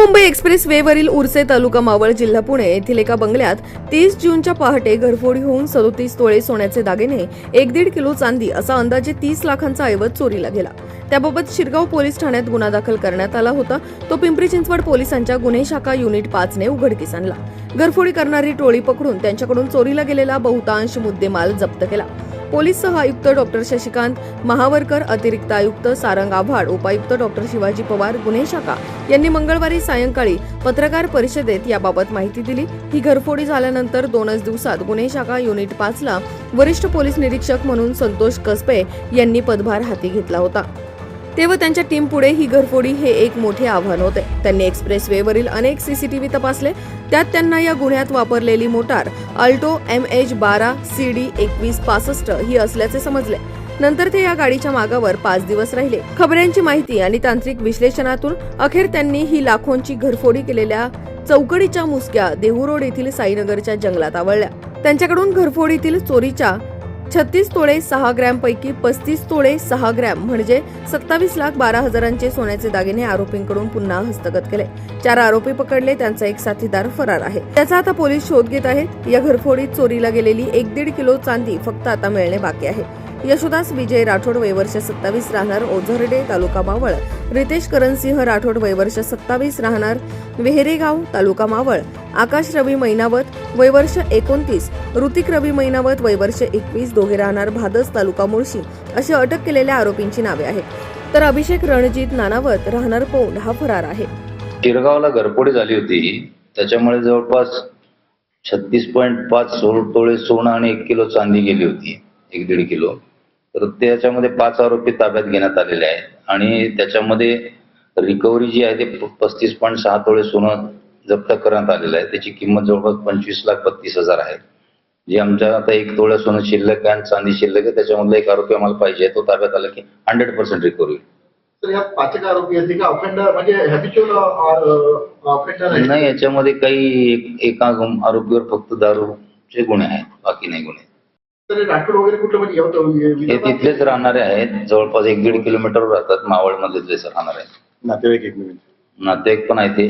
Mumbai express वेवरील उर्से तालुका मावळ जिल्हा पुणे येथील एका बंगल्यात तीस जूनच्या पहाटे घरफोडी होऊन सदोतीस तोळे सोन्याचे दागिने एक दीड किलो चांदी असा अंदाजे तीस लाखांचा ऐवज चोरीला गेला. त्याबाबत शिरगाव पोलीस ठाण्यात गुन्हा दाखल करण्यात आला होता. तो पिंपरी चिंचवड पोलिसांच्या गुन्हे शाखा युनिट पाचने उघडकीस आणला. घरफोडी करणारी टोळी पकडून त्यांच्याकडून चोरीला गेलेला बहुतांश मुद्देमाल जप्त केला. पोलीस सह आयुक्त डॉक्टर शशिकांत महावरकर अतिरिक्त आयुक्त सारंग आव्हाड उपायुक्त डॉक्टर शिवाजी पवार गुन्हे शाखा यांनी मंगळवारी सायंकाळी पत्रकार परिषदेत याबाबत माहिती दिली. ही घरफोडी झाल्यानंतर दोनच दिवसात गुन्हे शाखा युनिट पाचला वरिष्ठ पोलीस निरीक्षक म्हणून संतोष कसबे यांनी पदभार हाती घेतला होता. तेव्हा त्यांच्या टीम पुढे ही घरफोडी हे एक मोठे आव्हान होते. त्यांनी एक्सप्रेस वेवरील अनेक सीसीटीव्ही तपासले. त्यात त्यांना या गुन्ह्यात वापरलेली मोटार अल्टो एम एच बारा सी डी एकवीस पासष्ट ही असल्याचे समजले. नंतर ते या गाडीच्या मागावर पाच दिवस राहिले. खबऱ्यांची माहिती आणि तांत्रिक विश्लेषणातून अखेर त्यांनी ही लाखोंची घरफोडी केलेल्या चौकडीच्या मुसक्या देहू रोड येथील साईनगरच्या जंगलात आवळल्या. त्यांच्याकडून घरफोडीतील चोरीच्या छत्तीस तोळे सहा ग्रॅम पैकी पस्तीस तोळे सहा ग्रॅम म्हणजे सत्तावीस लाख बारा हजारांचे सोन्याचे दागिने आरोपींकडून पुन्हा हस्तगत केले. चार आरोपी पकडले त्यांचा एक साथीदार फरार आहे. त्याचा आता पोलीस शोध घेत आहेत. या घरफोडीत चोरीला गेलेली एक दीड किलो चांदी फक्त आता मिळणे बाकी आहे. यशोदास विजय राठोड वयवर्ष सत्तावीस राहणार ओझरडे तालुका मावळ. रितेश करणसिंह राठोड वयवर्ष सत्तावीस राहणार वेहरेगाव तालुका मावळ. आकाश रवी मैनावत वयवर्ष एकोणतीस. ऋतिक रवी मैनावत वयवर्ष एकवीस. दोघे राहणार भादस तालुका मुळशी. अशी अटक केलेल्या आरोपींची नावे आहेत. तर अभिषेक रणजित नानावत राहणार पौंड हा फरार आहे. शिरगावला घरपोडी झाली होती. त्याच्यामुळे जवळपास छत्तीस पॉईंट पाच तोळे सोनं आणि एक किलो चांदी गेली होती. एक दीड किलो. तर त्याच्यामध्ये पाच आरोपी ताब्यात घेण्यात आलेले आहेत. आणि त्याच्यामध्ये रिकव्हरी जी आहे ते पस्तीस पॉईंट सहा तोळे सोनं जप्त करण्यात आलेलं आहे. त्याची किंमत जवळपास पंचवीस लाख बत्तीस हजार आहे. जे आमच्या आता एक तोळ्या सोनं शिल्लक आहे आणि चांदी शिल्लक आहे. त्याच्यामधला एक आरोपी आम्हाला पाहिजे तो ताब्यात आला की हंड्रेड पर्सेंट रिकव्हरी म्हणजे नाही याच्यामध्ये काही एक- आरोपीवर फक्त दारूचे गुन्हे आहेत. बाकी नाही गुन्हे. हे राठोड वगैरे कुठलं म्हणजे विदर्भात? तिथलेच राहणारे आहेत. जवळपास एक दीड किलोमीटरवर राहतात. मावळ मधलेच राहणार आहेत. नातेवाईक नातेवाईक पण आहे ते.